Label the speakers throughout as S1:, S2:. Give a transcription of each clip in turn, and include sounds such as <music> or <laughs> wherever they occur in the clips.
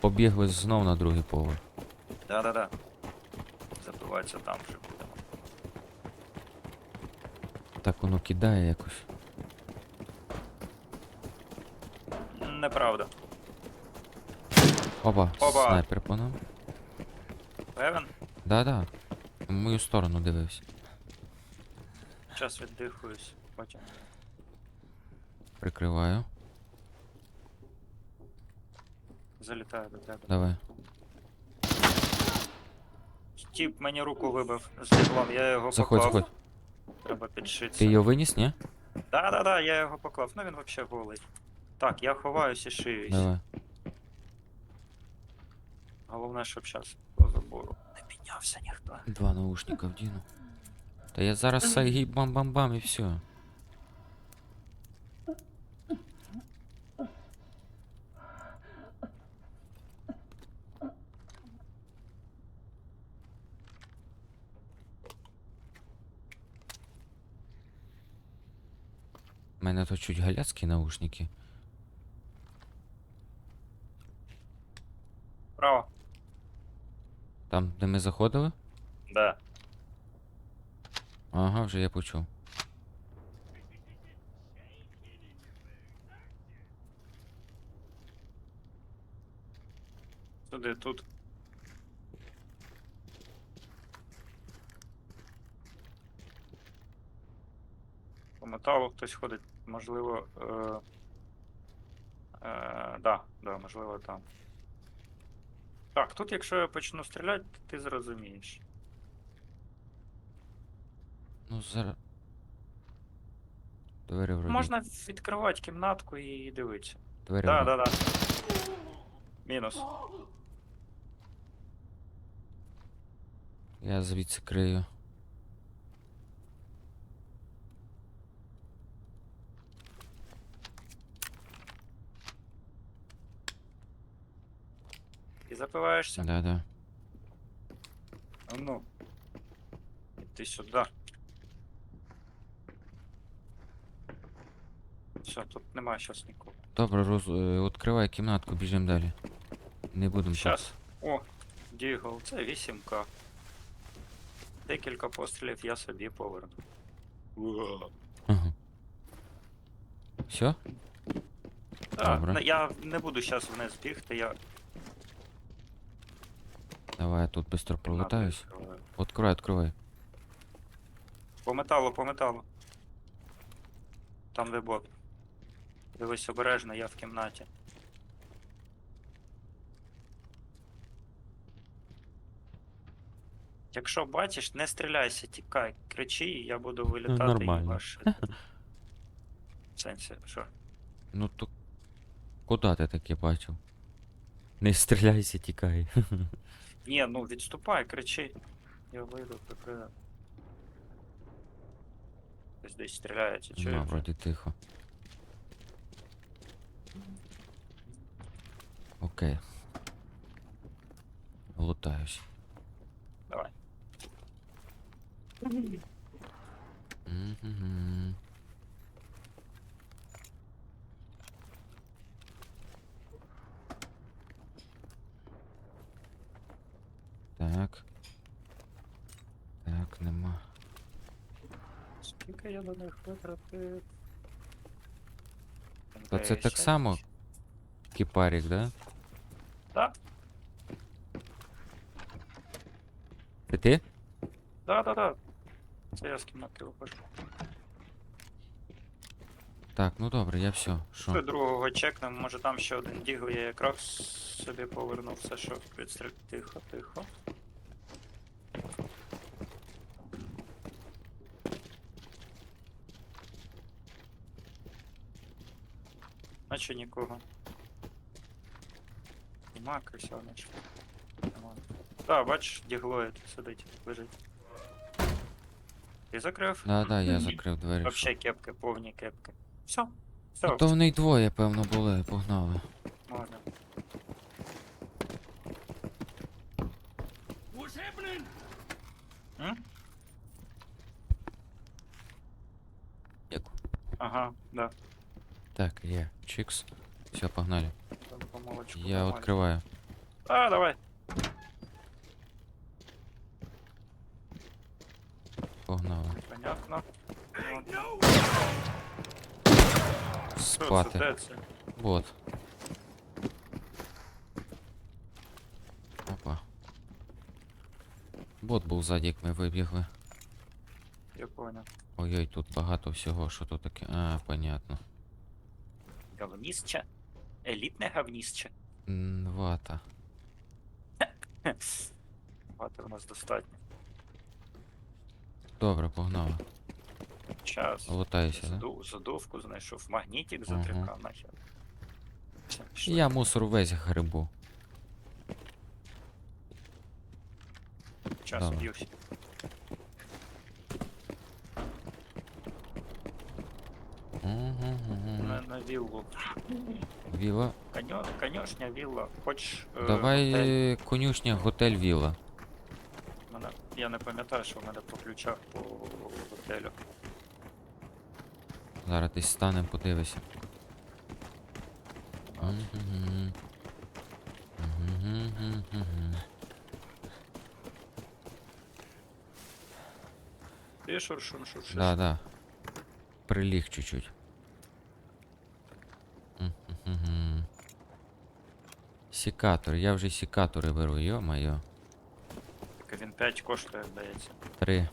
S1: побігли знов на другий поверх.
S2: Да-да-да. Забивається там вже будемо.
S1: Так воно кидає якось.
S2: Неправда.
S1: Опа,
S2: Опа.
S1: снайпер по нам.
S2: Певен?
S1: Да-да. В мою сторону дивився.
S2: Час віддихуюсь. Потім.
S1: Прикриваю.
S2: Залітаю до тебе.
S1: Давай.
S2: Тіп мені руку вибив з віглом, я його
S1: Заходь,
S2: поклав.
S1: заходь.
S2: Треба підшитися.
S1: Ти його виніс, ні?
S2: Да-да-да, я його поклав. Ну він взагалі голий. Так, я ховаюсь і шиюсь.
S1: Давай.
S2: Головне, щоб зараз по забору не піднявся ніхто.
S1: Два наушника вдіну. Та я зараз сайгі бам-бам-бам і все. Мене тут чуть галяцькі наушники.
S2: Право.
S1: Там, де ми заходили?
S2: Да.
S1: Ага, вже я почув.
S2: Туди, тут. По металу хтось ходить, можливо. Е... Е... Да, да, можливо, там. Так, тут, якщо я почну стріляти, ти зрозумієш.
S1: Ну, зараз. Двері вроді.
S2: Можна відкривати кімнатку і дивитися.
S1: Двері
S2: Да,
S1: вроді.
S2: да, да. Мінус.
S1: Я звідси крию.
S2: І запиваєшся.
S1: Да-да.
S2: А ну. Іди сюди. Все, тут немає щас нікого.
S1: Добре, роз... е, відкривай кімнатку, біжимо далі. Не будемо. тут.
S2: Щас. О, Дігл, це вісімка. Декілька пострілів я собі поверну.
S1: Ага. Все?
S2: Так,
S1: Добре.
S2: не- я не буду зараз вниз бігти, я
S1: Давай я тут быстро пролетаюсь.
S2: відкриваю.
S1: Откривай, откривай.
S2: По металу, по металу. Там де бот. Дивись обережно, я в кімнаті. Якщо бачиш, не стріляйся, тікай, кричи, і я буду вилітати і
S1: нормально.
S2: ваш. <laughs> В сенсі, що?
S1: Ну то. Куда ти таке бачив? Не стріляйся, тікай. <laughs>
S2: Ні, ну відступай, кричи. Я вийду, прикрию. Десь десь стріляється, чую.
S1: Ну,
S2: вже.
S1: вроді тихо. Окей. Лутаюсь.
S2: Давай.
S1: Мгм.
S2: Скільки я до них витратив?
S1: Та це так само? Кіпарік, да?
S2: Так,
S1: Це ти?
S2: да, да, да. Це я з кімнати виходжу.
S1: Так, ну добре, я все. Що?
S2: другого чекнемо, може там ще один дігл, я якраз собі повернув все, що відстріл. Тихо, тихо. Наче нікого. Нема крисьоночка. Нема. Так, бачиш, діглоїд сидить, лежить. Ти закрив?
S1: Да, да, я закрив двері.
S2: Вообще кепки, повні кепки. Все. Все,
S1: то в й двоє, певно, були, погнали.
S2: можна.
S1: Чикс. Все, погнали.
S2: Там по молочку
S1: Я
S2: нормально.
S1: відкриваю.
S2: А, давай.
S1: Погнали.
S2: Понятно. От. Що це?
S1: Спати.
S2: Де це?
S1: Вот. Опа. Бот був ззаді, як ми вибігли.
S2: Я понял.
S1: Ой-ой, тут багато всього, що тут таке. А, понятно.
S2: Говністче? Елітне говністче.
S1: М, Вата.
S2: Бати в нас достатньо.
S1: Добре, погнали.
S2: Час.
S1: Лутаюся, да?
S2: Заду, задувку знайшов. Магнітик затрикав нахер. Все, пішли.
S1: Я мусор весь грибу.
S2: Час
S1: Добре.
S2: б'юсь.
S1: Угу,
S2: На, на віллу.
S1: Віла.
S2: Коньо, конюшня, вілла. Хоч. е,
S1: Давай
S2: готель?
S1: е, конюшня, готель Віла.
S2: Мене, я не пам'ятаю, що в мене по ключах по готелю.
S1: Зараз десь станем, подивися. Мгм. Мгм.
S2: Ти шуршун шуршиш.
S1: Да, да. Приліг чуть-чуть. Мгм. Сікатор, я вже сікатори беру, йо-моє.
S2: Так він 5 коштує, здається.
S1: Три.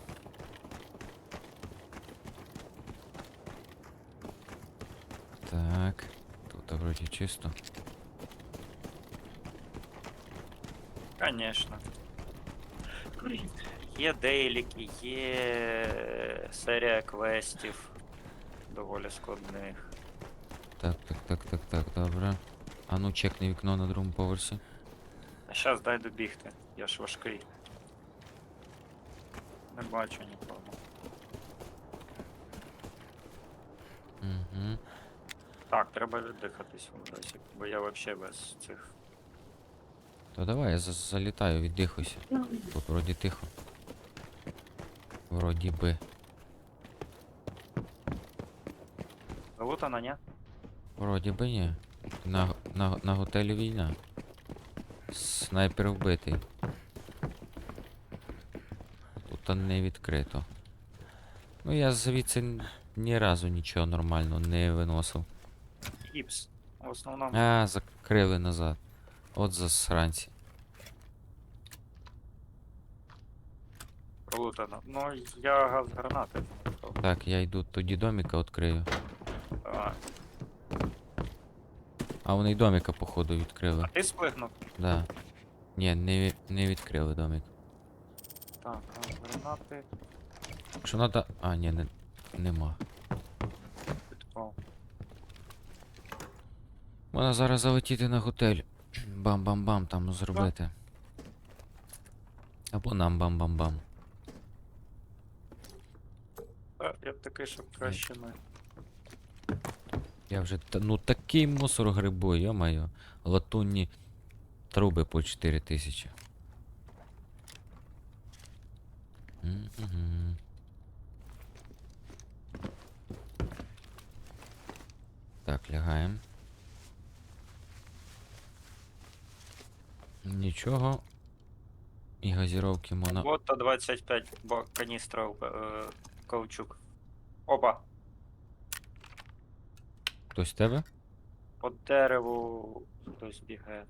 S1: Так. Тут вроді чисто.
S2: Конечно. Є дейліки, є серія квестів. Доволі складних.
S1: Так, так, так, так, так, добре. А ну чекни вікно на другому поверсі.
S2: А щас дай добігти, я ж важкий. Не бачу нікого.
S1: Угу.
S2: Так, треба віддихатись в Одесі, бо я вообще без цих.
S1: То давай, я за- залітаю, віддихуйся. Тут вроді тихо. Вроді би.
S2: Залутана, ні?
S1: Вроді би ні. На, на, на готелі війна. Снайпер вбитий. Тут не відкрито. Ну я звідси ні разу нічого нормально не виносив.
S2: Гіпс. В основному.
S1: А, закрили назад. От засранці.
S2: Пролутано. Ну, я газ гранати.
S1: Так, я йду тоді доміка відкрию.
S2: А,
S1: А вони й доміка, походу, відкрили.
S2: а ти спригнув?
S1: Да. Ні, не, не відкрили домик.
S2: Так, гранати.
S1: Що надо. А, ні, не, нема.
S2: Підпав.
S1: Можна зараз залетіти на готель. <clears throat> Бам-бам-бам там зробити. Або нам бам-бам-бам.
S2: Я б такий, щоб краще ми.
S1: Я вже. Ну такий мусор грибу, йо-моє. Латунні труби по 4 тисячі. Так, лягаємо. Нічого. І газіровки моно.
S2: Вот то 25 бо каністра е, каучук. Опа!
S1: Хтось в тебе?
S2: По дереву хтось бігає.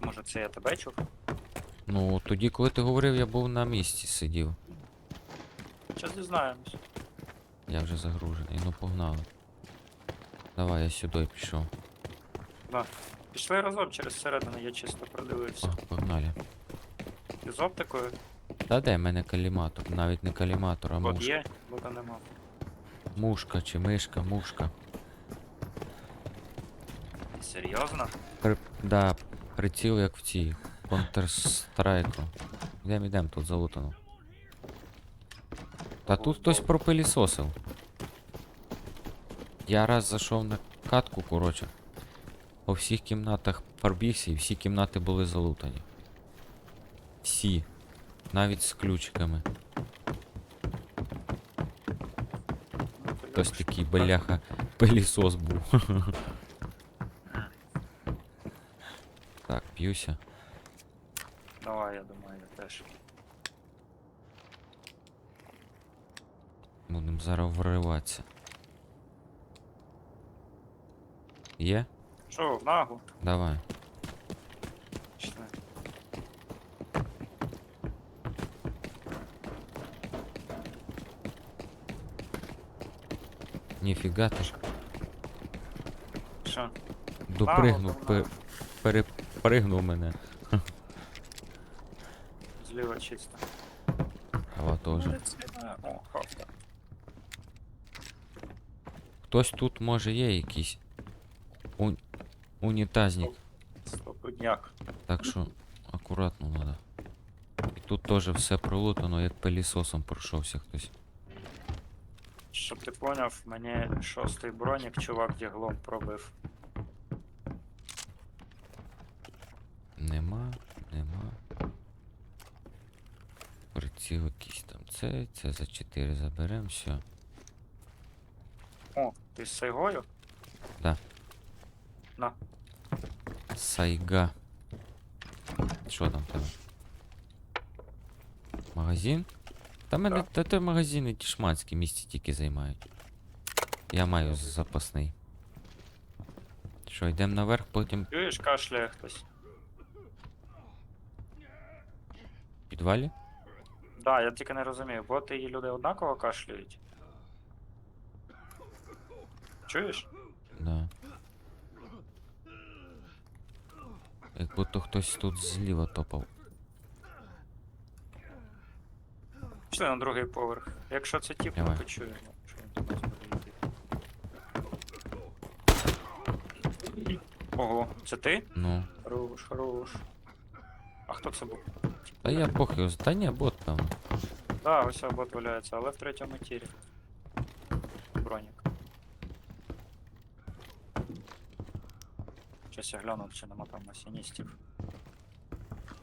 S2: Може це я тебе чув?
S1: Ну, тоді, коли ти говорив, я був на місці сидів.
S2: Зараз дізнаємось.
S1: Я вже загружений. Ну погнали. Давай, я сюди пішов. Да.
S2: Пішли разом через середину, я чисто продивився.
S1: О, погнали.
S2: І з оптикою
S1: Та де в мене каліматор? Навіть не каліматор, а
S2: код
S1: мушка.
S2: є, бота нема.
S1: Мушка чи мишка, мушка.
S2: Серйозно?
S1: При... Да, приціл як в цій. Counter-Strike. Ідем, ідем, тут залутано. Та тут хтось пропилісосив. Я раз зайшов на катку, коротше. По всіх кімнатах пробігся і всі кімнати були залутані. Всі. Навіть з ключиками. Хтось такий бляха пилісос був. <laughs> Так, п'юся.
S2: Давай, я думаю, я теж.
S1: Будемо зараз вриватися. Є?
S2: Що, в нагу?
S1: Давай.
S2: Пішли.
S1: Ніфіга ти ж
S2: Що?
S1: допригнув, пе- перепригнув мене.
S2: Зліва чисто.
S1: А теж.
S2: О, хавка.
S1: Хтось тут може є якийсь у... унітазник.
S2: Стопудняк.
S1: Так що акуратно надо. І тут теж все пролутано, як пилісосом пройшовся хтось.
S2: Щоб ти поняв, мені шостий бронік чувак діглом пробив.
S1: Нема, нема. Приціл якийсь там цей, це за 4 заберем, все.
S2: О, ти з Сайгою?
S1: Да.
S2: На.
S1: Сайга. Що там в тебе? Магазин? Та мене та той магазини ті шманські місці тільки займають. Я маю запасний. Що, йдемо наверх, потім
S2: Чуєш, кашляє хтось.
S1: в підвалі?
S2: Да, я тільки не розумію, боти і люди однаково кашляють. Чуєш?
S1: Да. Як будто хтось тут зліва топав.
S2: Пішли на другий поверх. Якщо це тіп, ми
S1: Давай.
S2: почуємо. Що він до нас буде йти. Ого, це ти?
S1: Ну.
S2: Хорош, хорош. А хто це був?
S1: Та я з- Та ні, бот там.
S2: Да, ось бот валяється, але в третьому тірі. Бронік. Щас я гляну, чи нема там масіністів.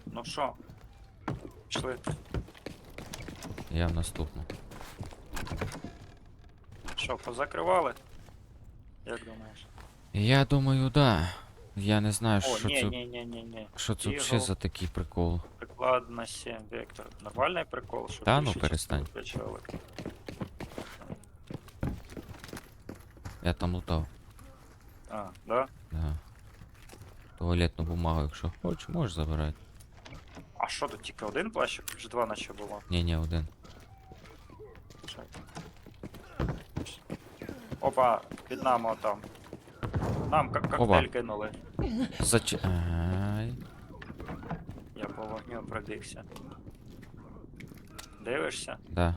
S2: Ну що? Пішли.
S1: Я в наступну.
S2: Що, позакривали? Як думаєш?
S1: Я думаю, да. Я не знаю,
S2: О,
S1: що
S2: ні,
S1: це.
S2: ні, ні, ні, ні.
S1: Що це
S2: Ігл.
S1: взагалі за такий прикол?
S2: Приклад на 7 вектор. Нормальний прикол, що
S1: Та ну,
S2: більше
S1: перестань.
S2: часто вкачали.
S1: Я там лутав.
S2: А, да?
S1: Да. Туалетну бумагу, якщо хочеш, можеш забирати.
S2: Що тут тільки один плащик? Вже два наче було.
S1: Ні, ні, один.
S2: Опа, під нами там. Нам как коктейль кинули.
S1: Зач... Ай.
S2: Я по вогню пробігся. Дивишся?
S1: Да.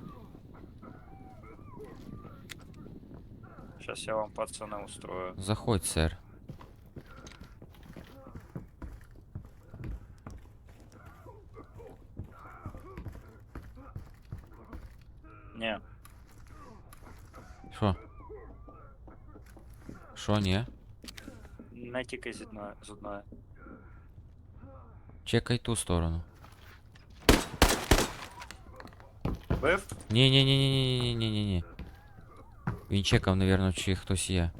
S2: Щас я вам пацани устрою.
S1: Заходь, сер.
S2: Ні,
S1: Що? Що, ні?
S2: не тільки з одної. З одної.
S1: Чекай ту сторону.
S2: Бив?
S1: Ні, ні, ні, ні, ні, ні, ні, ні, ні. Він чекав, навірно, чи хтось є.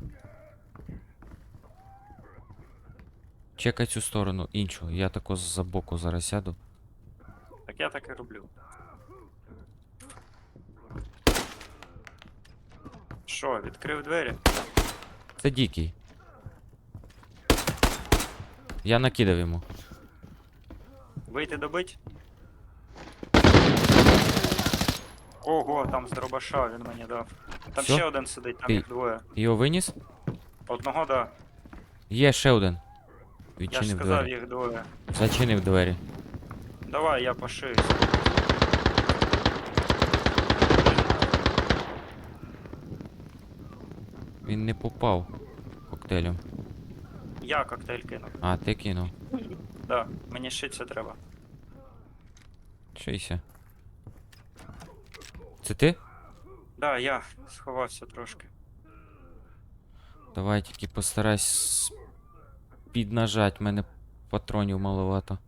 S1: Чекай цю сторону, іншу. Я тако з-за боку зараз сяду.
S2: Так я так і роблю. Що, відкрив двері?
S1: Це дикий. Я накидав йому.
S2: Вийти добить? Ого, там з дробаша він мені дав. Там
S1: Всьо?
S2: ще один сидить, там
S1: Ти-
S2: їх двоє.
S1: Його виніс?
S2: Одного, да.
S1: Є ще один.
S2: Я ж
S1: Відчинив
S2: сказав,
S1: двері.
S2: їх двоє.
S1: Зачинив двері.
S2: Давай, я пошиюсь.
S1: Він не попав коктейлем.
S2: Я коктейль кинув.
S1: А, ти кинув.
S2: Да, мені шиться треба.
S1: Шийся. Це ти?
S2: Да, я сховався трошки.
S1: Давай тільки постарайся піднажать, мене патронів маловато.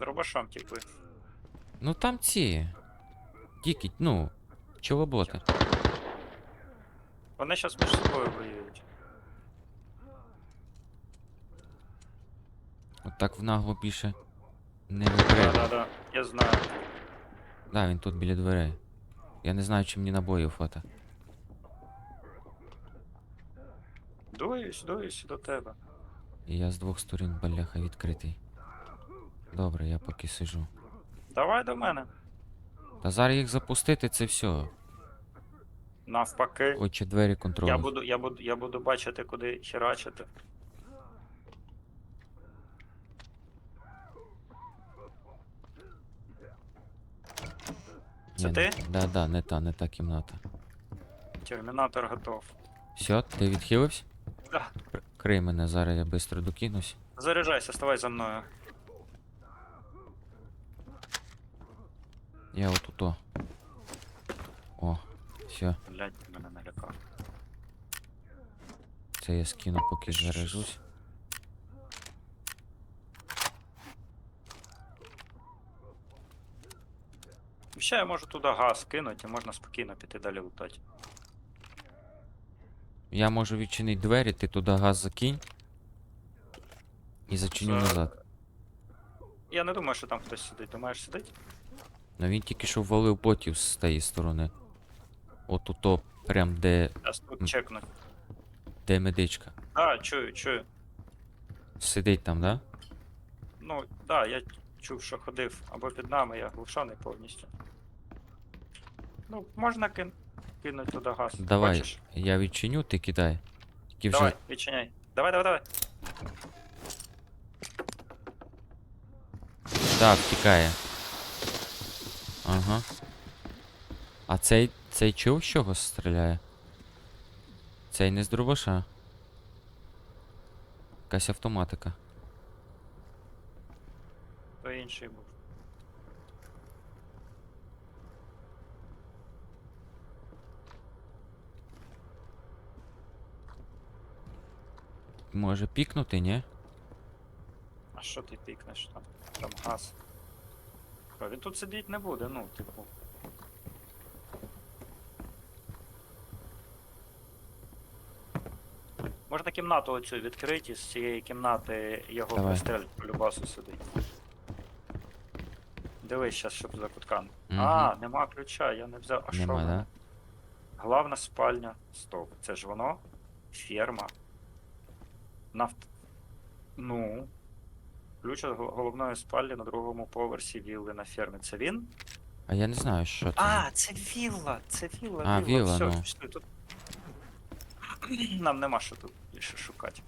S2: Дробашом типу.
S1: Ну там ці. Тільки, ну, чолоботи.
S2: Вони зараз між собою воюють.
S1: Отак в нагло більше не
S2: Да,
S1: викрив.
S2: да, да. Я знаю.
S1: Да, він тут біля дверей. Я не знаю, чи мені набоїв фото.
S2: Дуюсь, дуюсь до тебе.
S1: І я з двох сторін баляха відкритий. Добре, я поки сижу.
S2: Давай до мене.
S1: Та зараз їх запустити, це все.
S2: Навпаки.
S1: Очі двері контролю.
S2: Я буду, я буду, я буду бачити, куди херачити. Це
S1: Ні,
S2: ти?
S1: Да, да, не та, не та кімната.
S2: Термінатор готов.
S1: Все, ти відхилився?
S2: Да.
S1: Крий мене, зараз я швидко докинусь.
S2: Заряджайся, ставай за мною.
S1: Я отуто. О, все,
S2: Блять, мене налякав.
S1: це я скину, поки заряжусь.
S2: Ще я можу туди газ кинути, і можна спокійно піти далі лутати.
S1: Я можу відчинити двері, ти туди газ закинь. І зачиню назад.
S2: Я не думаю, що там хтось сидить. Думаєш, сидить?
S1: Ну він тільки що ввалив ботів з тієї сторони. От ото, прям де,
S2: Зараз тут чекну.
S1: де медичка.
S2: А, чую, чую.
S1: Сидить там, да?
S2: Ну, да, я чув, що ходив або під нами, я глушаний повністю. Ну, можна кин... кинути туди газ.
S1: Давай,
S2: Хочеш?
S1: я відчиню, ти кидай. Тільки вже.
S2: Давай, відчиняй. Давай, давай, давай.
S1: Так, втікає. Ага. А цей. цей чув, з чого стріляє? Цей не з дробаша. Якась автоматика.
S2: То інший був.
S1: Може пікнути, ні?
S2: А що ти пікнеш там? Там газ. Що, він тут сидіти не буде, ну, типу. Можна кімнату оцю відкрити, з цієї кімнати його
S1: Давай.
S2: пристрелять по любасу сидить. Дивись щас, щоб за кутками.
S1: Мгм.
S2: А, нема ключа, я не взяв. А що?
S1: Нема,
S2: в мене?
S1: да?
S2: Главна спальня. Стоп. Це ж воно? Ферма. Нафт. Ну. Ключ від головної спальні на другому поверсі вілли на фермі. Це він?
S1: А я не знаю, що це.
S2: А, це вілла! Це вілла,
S1: А, вілла,
S2: Все,
S1: ну.
S2: пішли, тут. Нам нема що тут більше шукати.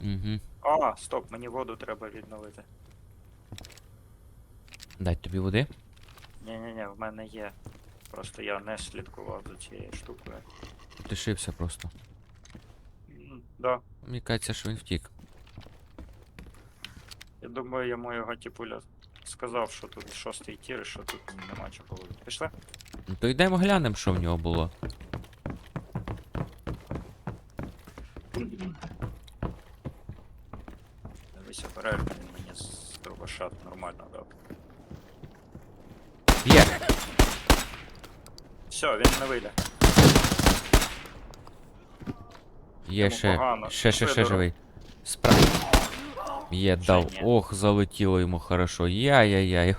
S1: Угу.
S2: А, стоп, мені воду треба відновити.
S1: Дай тобі води.
S2: Ні-ні-ні, в мене є. Просто я не слідкував за цією штукою.
S1: Лишився просто.
S2: М, Да.
S1: Мені кажеться, що він втік.
S2: Я думаю, йому його тіпуля сказав, що тут шостий тір, і що тут нема чого ловити. Пішли?
S1: Ну то йдемо глянемо, що в нього було.
S2: Дивися, перель, він мені з дробаша нормально дав.
S1: Є!
S2: Все, він не вийде.
S1: Є
S2: Йому
S1: ще.
S2: погано.
S1: Ще, ще, ще живий. Справді. Є, дав.
S2: ні.
S1: Ох, залетіло йому хорошо. Яй-яй-яй.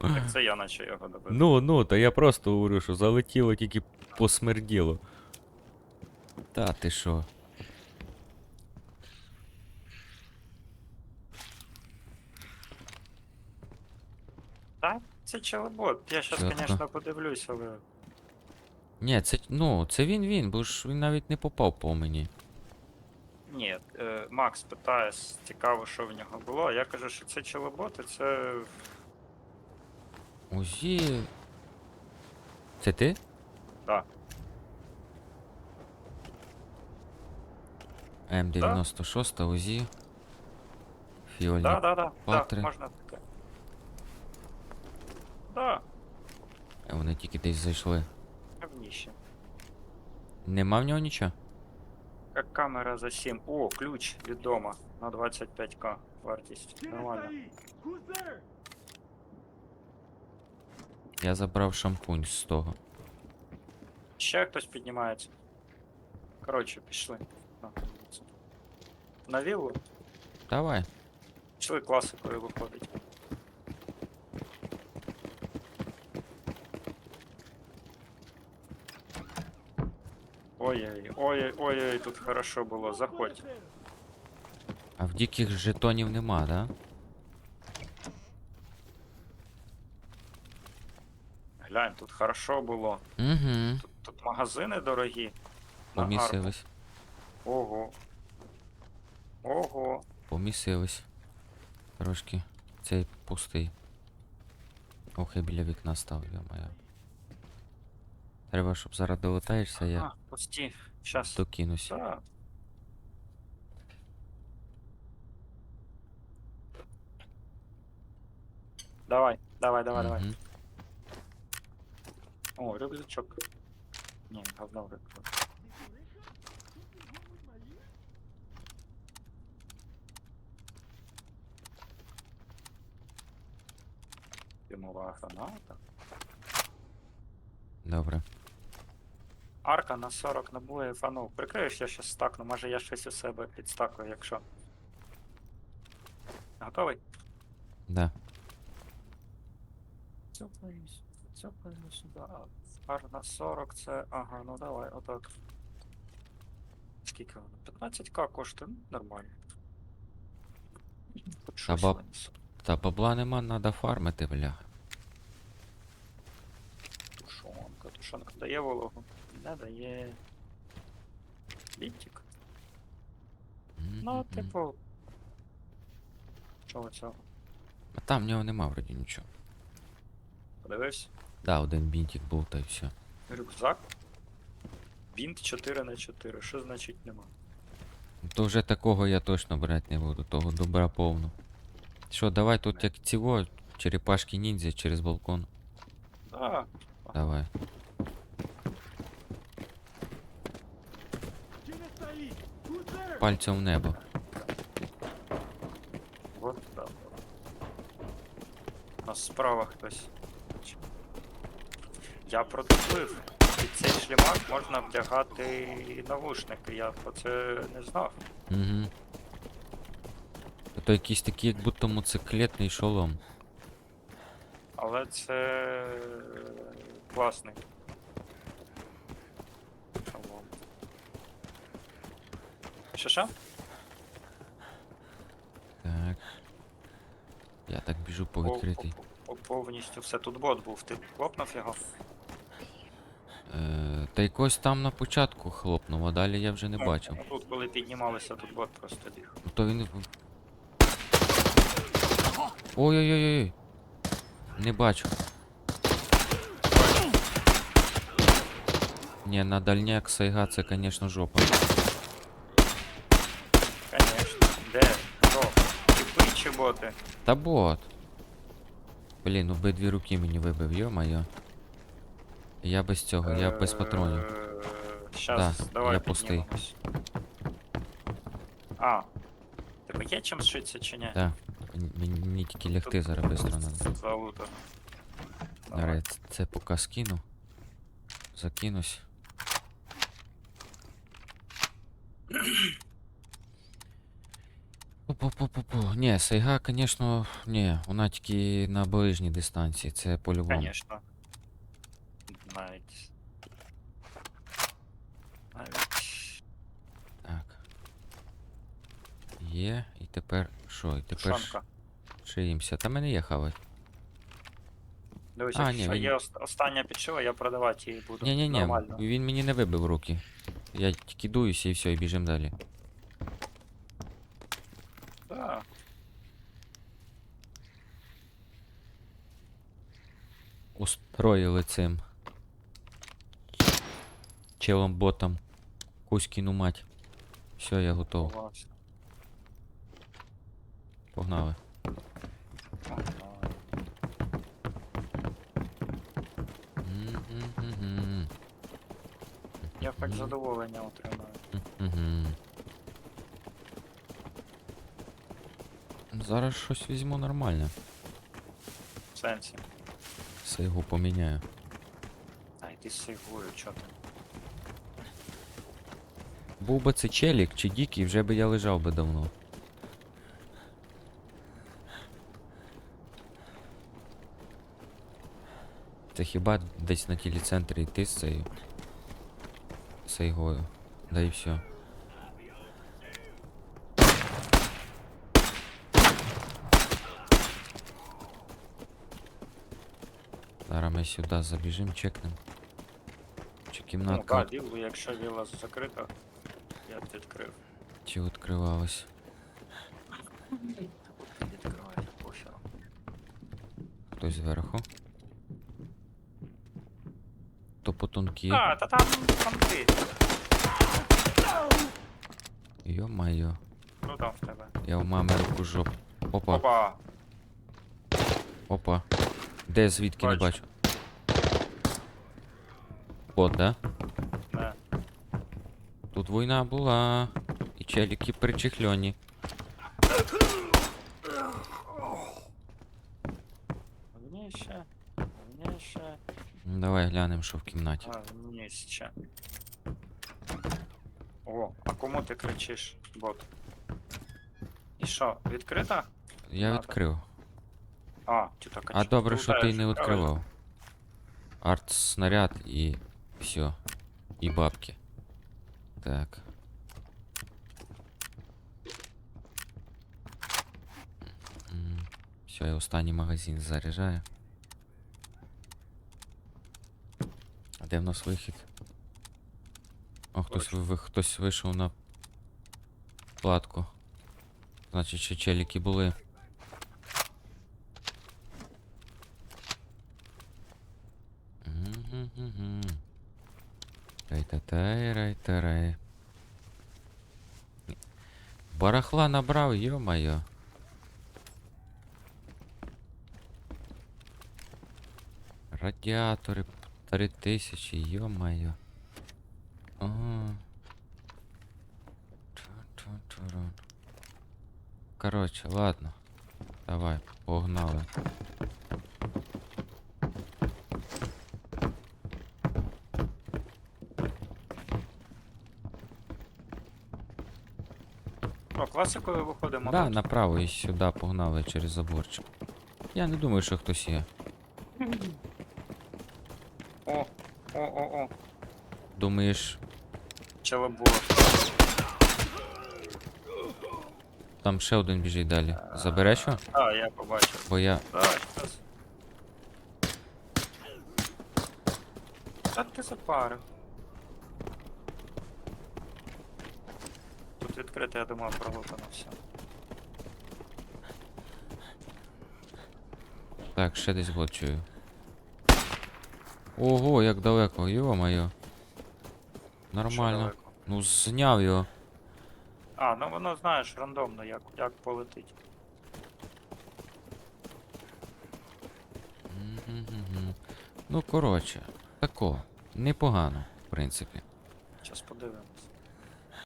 S2: Так це я наче його добив.
S1: Ну, ну, то я просто говорю, що залетіло, тільки посмерділо. Та ти що?
S2: Так, це челебот. Я щас,
S1: Чітко.
S2: звісно, подивлюсь, але.
S1: Ні, це, ну, це він він, бо ж він навіть не попав по мені.
S2: Ні, е, Макс питає, цікаво, що в нього було. а Я кажу, що це челеботи, це.
S1: Узі. Це ти?
S2: Да.
S1: М96 УЗІ. Фіолі.
S2: Да, да, да.
S1: Патри.
S2: Да, можна таке. Да,
S1: Вони тільки десь зайшли.
S2: говніще.
S1: Нема в нього нічого?
S2: Як камера за 7. О, ключ від дома. На 25к вартість. Нормально.
S1: Я забрав шампунь з того.
S2: Ще хтось піднімається. Коротше, пішли. На, це. На віллу?
S1: Давай.
S2: Пішли класикою виходить. Ой-ой, ой, ой, тут хорошо було, заходь.
S1: А в диких жетонів нема, да?
S2: Глянь, тут хорошо було.
S1: Угу.
S2: Тут, тут магазини дорогі.
S1: Помісились.
S2: Ого. Ого.
S1: Помісились. Трошки. Цей пустий. Ох, я біля вікна став, я моя. Треба, щоб зараз долетаєшся, я
S2: А, пусті. Щас.
S1: докинусь.
S2: Да. Давай, давай, давай, давай.
S1: Мгм.
S2: О, рюкзачок. Не, говно рюкзак. Димова граната.
S1: Добре.
S2: Арка на 40 набоїв, а ну, прикриєш, я щас стакну, може я щось у себе підстакую, якщо. Готовий?
S1: Да.
S2: Цьопаюсь, цьопаю сюди. Ар на 40 це. Ага, ну давай, отак. Скільки воно? 15к коштує, ну, нормально. Хоч щось
S1: баб-
S2: винесу.
S1: Та бабла нема, надо фармити, бля.
S2: Тушонка, тушонка дає вологу? Не дає. Ліптик. Ну,
S1: Мгм.
S2: типу. Чого цього?
S1: А там в нього нема вроді нічого.
S2: Подивився?
S1: Да, один бінтик був та й все.
S2: Рюкзак. Бінт 4 на 4. Що значить нема?
S1: То вже такого я точно брати не буду, того добра повно. Що, давай тут як цього, черепашки ніндзя через балкон.
S2: Да.
S1: Давай. Пальцем в небо.
S2: Вот да. А справа хтось. Я продуплив. Під цей шлімак можна вдягати навушники. Я про це не знав.
S1: Угу. То якийсь такий, як будто моциклетний шолом.
S2: Але це класний. Що що?
S1: Так. Я так біжу по відкритий.
S2: по- по- Повністю все. Тут бот був. Ти хлопнув його?
S1: Е, та якось там на початку хлопнув, а далі я вже не
S2: Ну,
S1: бачив.
S2: Тут, коли піднімалися, тут бот просто біг.
S1: Ну то він. Ой-ой-ой-ой. Не бачу. Ні, на дальняк сайга це, конечно, жопа.
S2: Конечно. Де? Хто? Типи чи боти?
S1: Та бот. Блін, обидві руки мені вибив, йо-моє. Я без цього, я без патронів.
S2: Щас,
S1: Да,
S2: давай
S1: я пустий.
S2: А. Тебе є чим зшитися чи ні?
S1: Так. Мені, тільки лягти зараз быстро надо.
S2: Залутано.
S1: Давай, це поки скину. Закинусь. Пу-пу-пу-пу-пу. Ні, Сайга, конечно, ні, вона тільки на ближній дистанції, це по-любому.
S2: Конечно. Навіть. Навіть.
S1: Так. Є, і тепер що? І тепер
S2: Шанка.
S1: шиємося. Та мене є хавать.
S2: Дивись,
S1: А,
S2: якщо
S1: він-
S2: є ост- остання підшива, я продавати її буду.
S1: Ні, ні, ні,
S2: Нормально.
S1: він мені не вибив руки. Я тільки дуюся і все, і біжим далі.
S2: Да.
S1: Устроїли цим. Челом ботом. Кузькіну мать. Все, я готов. Погнали.
S2: Я так задоволення отримаю.
S1: Зараз щось візьму нормальне.
S2: В сенсі.
S1: Сейгу поміняю.
S2: Ай, ти сейвую, чо ти?
S1: Був би це челік чи дікий, вже би я лежав би давно. Це хіба десь на телецентрі йти з цією сейгою. Да і все. Зараз ми сюди забіжимо, чекнемо. Чи
S2: Ну,
S1: кімнатка
S2: так, віллу, якщо вілла закрита, я б відкрив.
S1: чи відкривалась? Хтось зверху. То потонкі.
S2: А, та там, там ти.
S1: Йо-майо.
S2: Ну там в тебе.
S1: Я в мами руку жоп. Опа,
S2: Опа!
S1: опа. Де звідки не
S2: Бачу.
S1: бачу? От, да?
S2: Не.
S1: Тут війна була. І челіки причехльоні.
S2: Мені ще. Мені ще.
S1: Ну, Давай глянемо, що в кімнаті.
S2: А, мені ще. О, а кому ти кричиш, бот? І що, відкрита?
S1: Я
S2: надо.
S1: відкрив.
S2: А, ти так
S1: А добре, що ти не
S2: відкривав.
S1: Арт снаряд і все. І бабки. Так. Все, я останній магазин заряджаю. А де в нас вихід? О, хтось, ви- хтось вийшов на платку. Значить, ще челіки були. Рай-та-тай, рай-та-рай. Барахла набрав, ё-моё. Радіатори п- три тисячі, ё-моё. Ага. Короче, ладно. Давай, погнали.
S2: О, класикою виходимо.
S1: Да, направо і сюди погнали через заборчик. Я не думаю, що хтось є.
S2: О, о, о, о.
S1: Думаєш,
S2: Челебу.
S1: там ще один біжить далі. Забереш його?
S2: А, я побачив.
S1: Бо я.
S2: Да, щас. Та ти запарив. Тут я думаю, пролутано все.
S1: Так, ще десь вот чую. Ого, як далеко, йо-моє. Нормально. Ну, зняв його.
S2: А, ну воно знаєш рандомно, як, як полетить.
S1: Мгм-гм-гм. Ну, коротше, тако. Непогано, в принципі.
S2: Зараз подивимось.